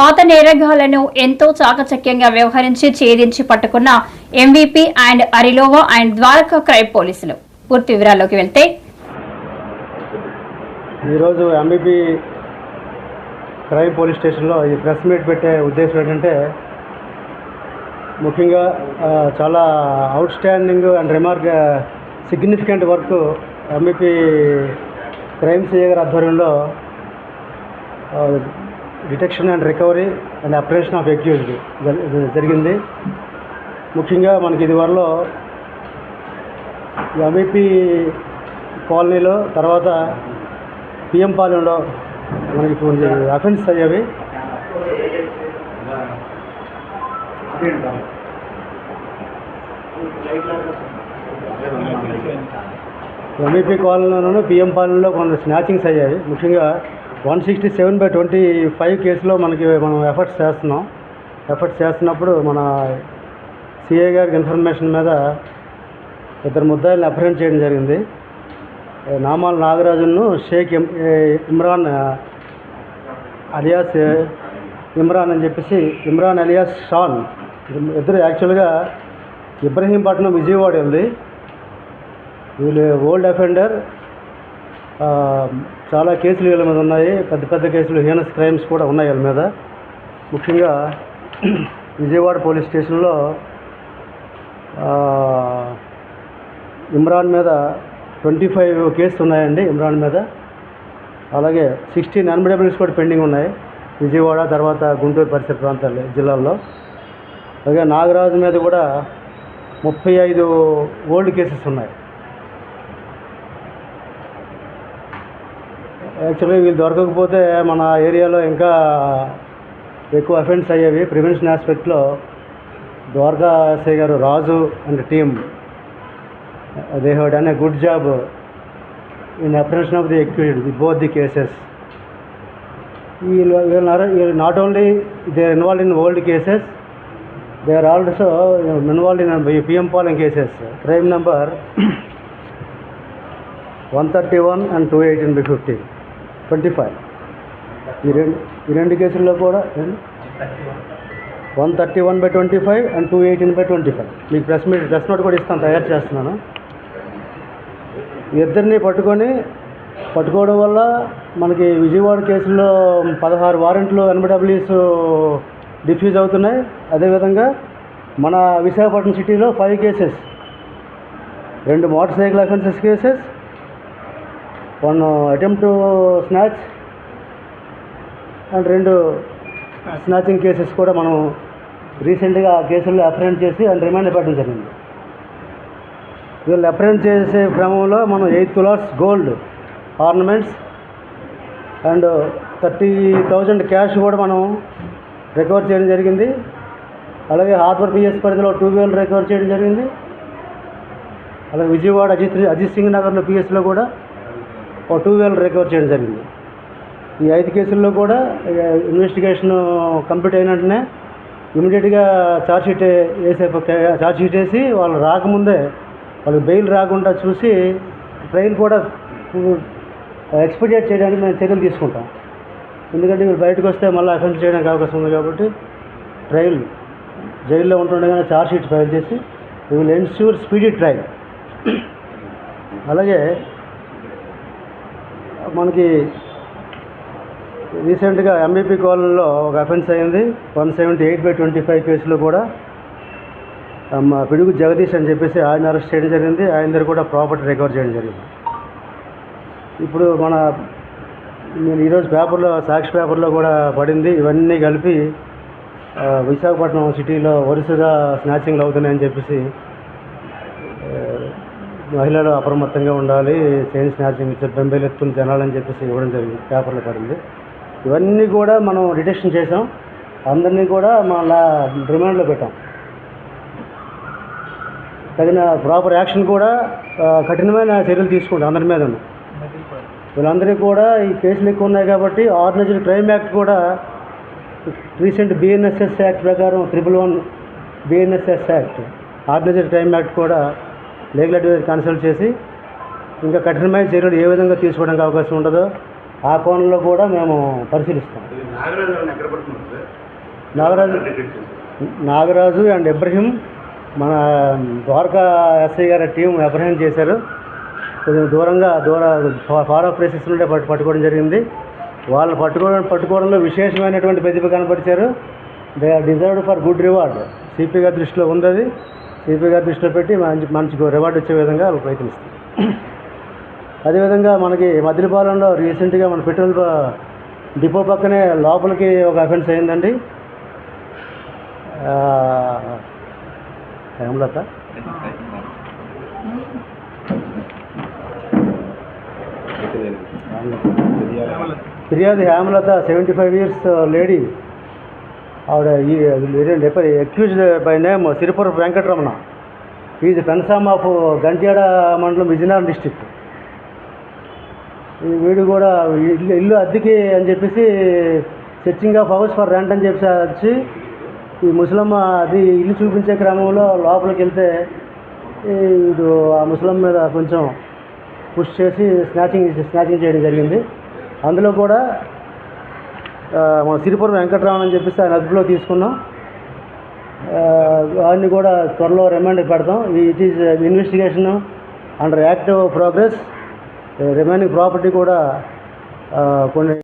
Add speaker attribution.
Speaker 1: పాత నేరగాళ్ళను ఎంతో చాకచక్యంగా వ్యవహరించి ఛేదించి పట్టుకున్న MVP and Arilova and Dwaraka crime పోలీసులు. పూర్తి వివరాల్లోకి వెళ్తే
Speaker 2: ఈరోజు ఎంబీపీ క్రైమ్ పోలీస్ స్టేషన్లో ఈ ప్రెస్ మీట్ పెట్టే ఉద్దేశం ఏంటంటే ముఖ్యంగా చాలా outstanding and remark significant work MBP crime CA గారి ఆధ్వర్యంలో detection and recovery and apprehension of accused జరిగింది. ముఖ్యంగా మనకి ఇదివరలో ఎంఈపీ కాలనీలో తర్వాత పిఎం పాలెంలో మనకి కొన్ని అఫెన్స్ అయ్యేవి. ఎంఈపీ కాలనీలోనూ పిఎం పాలెంలో కొన్ని స్నాచింగ్స్ అయ్యాయి ముఖ్యంగా one sixty seven by twenty five కేసులో మనకి మనం ఎఫర్ట్స్ చేస్తున్నాం. ఎఫర్ట్స్ చేస్తున్నప్పుడు మన సిఏ గారికి ఇన్ఫర్మేషన్ మీద ఇద్దరు ముద్దాయిల్ని అప్రహెండ్ చేయడం జరిగింది. నామాల నాగరాజును షేక్ ఇమ్రాన్ అలియాస్ ఇమ్రాన్ అని చెప్పేసి ఇమ్రాన్ అలియాస్ షాన్ ఇద్దరు యాక్చువల్గా ఇబ్రహీంపట్నం విజయవాడ ఉంది. వీళ్ళు ఓల్డ్ అఫెండర్ చాలా కేసులు వీళ్ళ మీద ఉన్నాయి. పెద్ద పెద్ద కేసులు హీనస్ క్రైమ్స్ కూడా ఉన్నాయి వీళ్ళ మీద. ముఖ్యంగా విజయవాడ పోలీస్ స్టేషన్లో ఇమ్రాన్ మీద ట్వంటీ ఫైవ్ కేసులు ఉన్నాయండి ఇమ్రాన్ మీద. అలాగే సిక్స్టీన్ అన్బిడబుల్స్ కూడా పెండింగ్ ఉన్నాయి. విజయవాడ తర్వాత గుంటూరు పరిసర ప్రాంతాల్లో జిల్లాల్లో. అలాగే నాగరాజు మీద కూడా ముప్పై ఐదు ఓల్డ్ కేసెస్ ఉన్నాయి. యాక్చువల్గా వీళ్ళు దొరకకపోతే మన ఏరియాలో ఇంకా ఎక్కువ అఫెన్స్ అయ్యేవి ప్రివెన్షన్ ఆస్పెక్ట్లో ద్వారకా ఎస్ఐ గారు Raju and team they have done a good job in apprehension of the accused the both the cases వీళ్ళు not only they are involve in old cases they are also involve in PM polling cases crime number one thirty one and two eighteen B fifty twenty five. ఈ రెండు ఈ రెండు కేసుల్లో కూడా one thirty one by twenty five and two eighteen by twenty five. మీకు press meet press note కూడా ఇస్తాను తయారు చేస్తున్నాను. ఇద్దరిని పట్టుకొని పట్టుకోవడం వల్ల మనకి విజయవాడ కేసుల్లో పదహారు వారెంట్లు ఎన్బిడబ్ల్యూస్ డిఫ్యూజ్ అవుతున్నాయి. అదేవిధంగా మన విశాఖపట్నం సిటీలో ఫైవ్ కేసెస్ రెండు motorcycle offences cases one attempt snatch and రెండు స్నాచింగ్ కేసెస్ కూడా మనం రీసెంట్గా ఆ కేసుల్లో అప్రెంట్ చేసి అండ్ రిమాండ్ పెట్టడం జరిగింది. వీళ్ళు అప్రెంట్ చేసే క్రమంలో మనం eight తులార్స్ gold ornaments and thirty thousand cash కూడా మనం రికవర్ చేయడం జరిగింది. అలాగే హార్బర్ పిఎస్ పరిధిలో టూ వీలర్ రికవర్ చేయడం జరిగింది. అలాగే విజయవాడ అజిత్ అజిత్ సింగ్ నగర్లో పిఎస్లో కూడా ఒక టూ వీలర్ రికవర్ చేయడం జరిగింది. ఈ ఐదు కేసుల్లో కూడా ఇన్వెస్టిగేషన్ కంప్లీట్ అయిన వెంటనే ఇమీడియట్గా ఛార్జ్షీట్ వేసే ఛార్జ్షీట్ వేసి వాళ్ళు రాకముందే వాళ్ళకి బెయిల్ రాకుండా చూసి ట్రైన్ కూడా ఎక్స్పీడియేట్ చేయడానికి మేము చర్యలు తీసుకుంటాం. ఎందుకంటే వీళ్ళు బయటకు వస్తే మళ్ళీ అఫెన్స్ చేయడానికి అవకాశం ఉంది కాబట్టి ట్రయల్ జైల్లో ఉంటుండగానే ఛార్జ్షీట్ ఫైల్ చేసి విల్ ఎన్ష్యూర్ స్పీడీ ట్రయల్ అలాగే మనకి రీసెంట్గా ఎంబీపీ కాలంలో ఒక అఫెన్స్ అయింది. One seventy eight by twenty five కేసులో కూడా. మా పిడుగు జగదీష్ అని చెప్పేసి ఆయన అరెస్ట్ చేయడం జరిగింది. ఆయన దగ్గర కూడా ప్రాపర్టీ రికవర్ చేయడం జరిగింది. ఇప్పుడు మన నేను ఈరోజు పేపర్లో సాక్షి పేపర్లో కూడా పడింది. ఇవన్నీ కలిపి విశాఖపట్నం సిటీలో వరుసగా స్నాచింగ్లు అవుతున్నాయని చెప్పేసి మహిళలు అప్రమత్తంగా ఉండాలి చైన్ స్నాచింగ్ ఇచ్చే బెంబేలు ఎత్తుకుని తినాలని చెప్పేసి ఇవ్వడం జరిగింది పేపర్లో పడింది. ఇవన్నీ కూడా మనం డిటెక్షన్ చేసాం అందరినీ కూడా మళ్ళా రిమాండ్లో పెట్టాం. తగిన ప్రాపర్ యాక్షన్ కూడా కఠినమైన చర్యలు తీసుకుంటాం అందరి మీద వీళ్ళందరికీ కూడా ఈ కేసులు ఎక్కువ ఉన్నాయి కాబట్టి ఆర్గనైజ్డ్ క్రైమ్ యాక్ట్ కూడా రీసెంట్ బిఎన్ఎస్ఎస్ యాక్ట్ ప్రకారం triple one BNSS act organised crime act కూడా లీగల్ అడ్వైజర్ కన్సల్ట్ చేసి ఇంకా కఠినమైన చర్యలు ఏ విధంగా తీసుకోవడానికి అవకాశం ఉండదో ఆ కోణంలో కూడా మేము పరిశీలిస్తాం.
Speaker 3: నాగరాజు
Speaker 2: నాగరాజు అండ్ ఇబ్రహీం మన ద్వారకా ఎస్ఐ గారి టీం అప్రహెండ్ చేశారు. కొంచెం దూరంగా దూర ఫార్ ఆఫ్ ప్లేసెస్ నుండే పట్టు పట్టుకోవడం జరిగింది. వాళ్ళు పట్టుకోవడం పట్టుకోవడంలో విశేషమైనటువంటి ప్రతిభ కనపరిచారు. They are deserved for good reward. CP గారి దృష్టిలో ఉంది సిపి గారి దృష్టిలో పెట్టి మంచి మంచి రివార్డ్ వచ్చే విధంగా వాళ్ళు ప్రయత్నిస్తారు. అదేవిధంగా మనకి మద్దిలపాలెంలో రీసెంట్గా మన పెట్రోల్ డిపో పక్కనే లోపలికి ఒక అఫెన్స్ అయిందండి. హేమలత ఫిర్యాదు Hemalatha seventy five years lady ఆవిడ accused by name Siripura Venkataramana. Is పెన్సామ్ of Gantyada మండలం విజయనగరం డిస్టిక్ వీడు కూడా ఇల్లు ఇల్లు అద్దెకి అని చెప్పేసి searching of house for rent అని చెప్పేసి వచ్చి ఈ ముసలమ్మ అది ఇల్లు చూపించే క్రమంలో లోపలికి వెళ్తే వీడు ఆ ముసలమ్మ మీద కొంచెం పుష్ చేసి స్నాచింగ్ స్నాచింగ్ చేయడం జరిగింది. అందులో కూడా మన సిరిపురం వెంకటరామన్ అని చెప్పేసి ఆయన అదుపులో తీసుకున్నాం. వాడిని కూడా త్వరలో రిమాండ్ పెడతాం. It is investigation under active progress remaining property కూడా కొన్ని